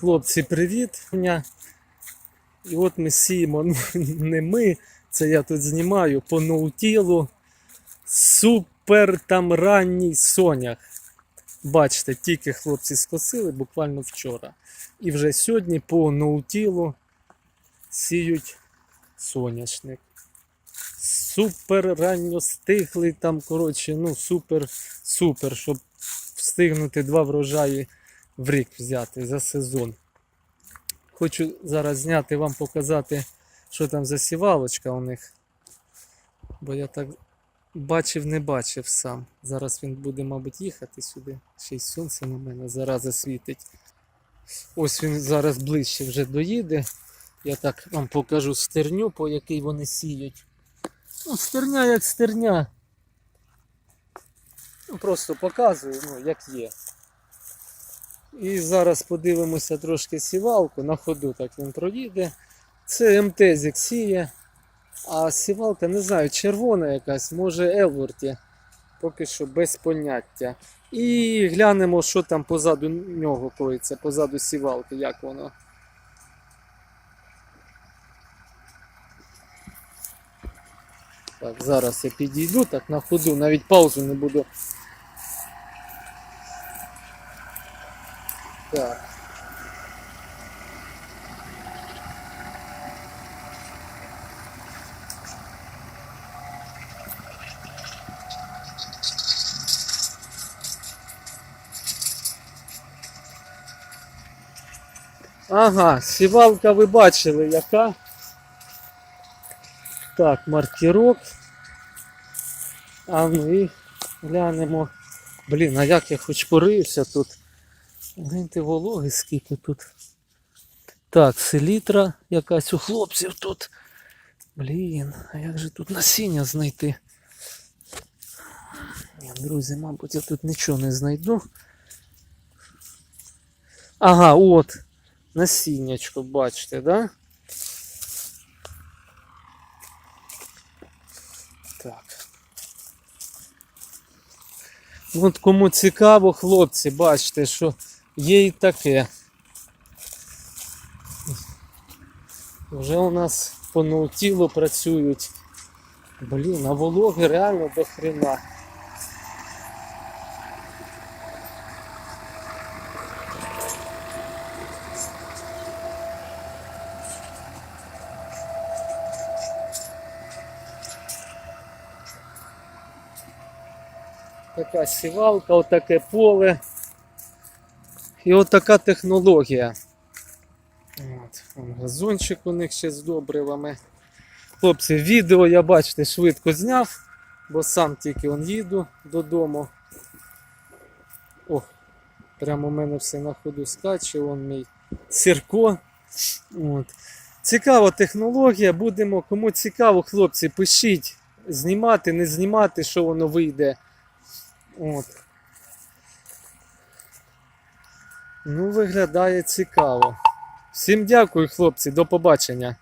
Хлопці, привіт. І от ми сіємо, не ми, це я тут знімаю по ноутілу. Супер там ранній сонях. Бачите, тільки хлопці скосили буквально вчора. І вже сьогодні по ноутілу сіють соняшник. Супер ранньо стиглий там, коротше, ну супер, супер, щоб встигнути два врожаї в рік взяти за сезон. Хочу зараз зняти вам показати, що там за сівалочка у них. Бо я так бачив, не бачив сам. Зараз він буде, мабуть, їхати сюди. Ще й сонце на мене зараза світить. Ось він зараз ближче вже доїде. Я так вам покажу стерню, по якій вони сіють. Ну, стерня як стерня. Ну, просто показую, ну, як є. І зараз подивимося трошки сівалку. На ходу так він проїде. Це МТЗік сіє. А сівалка, не знаю, червона якась, може Елворті. Поки що без поняття. І глянемо, що там позаду нього коїться, позаду сівалки, як воно. Так, зараз я підійду так на ходу, навіть паузу не буду. Так. Ага, сівалка ви бачили яка. Так, маркірок. А ну і глянемо. Блін, а як я хоч порився тут. Гляньте вологи скільки тут. Так, селітра якась у хлопців тут. Блін, а як же тут насіння знайти? Ні, друзі, мабуть, я тут нічого не знайду. Ага, от. Насіннячко, бачите, да? Так. От кому цікаво, хлопці, бачите, що є і таке. Вже у нас по ноутілу працюють. Блін, а вологи реально до хрена. Така сівалка, отаке поле. І отака технологія. От, газончик у них ще з добривами. Хлопці, відео я бачите швидко зняв, бо сам тільки он їду додому. О, прямо у мене все на ходу скаче, вон мій сірко. От. Цікава технологія, будемо, кому цікаво, хлопці, пишіть, знімати, не знімати, що воно вийде. От. Ну, виглядає цікаво. Всім дякую, хлопці, до побачення.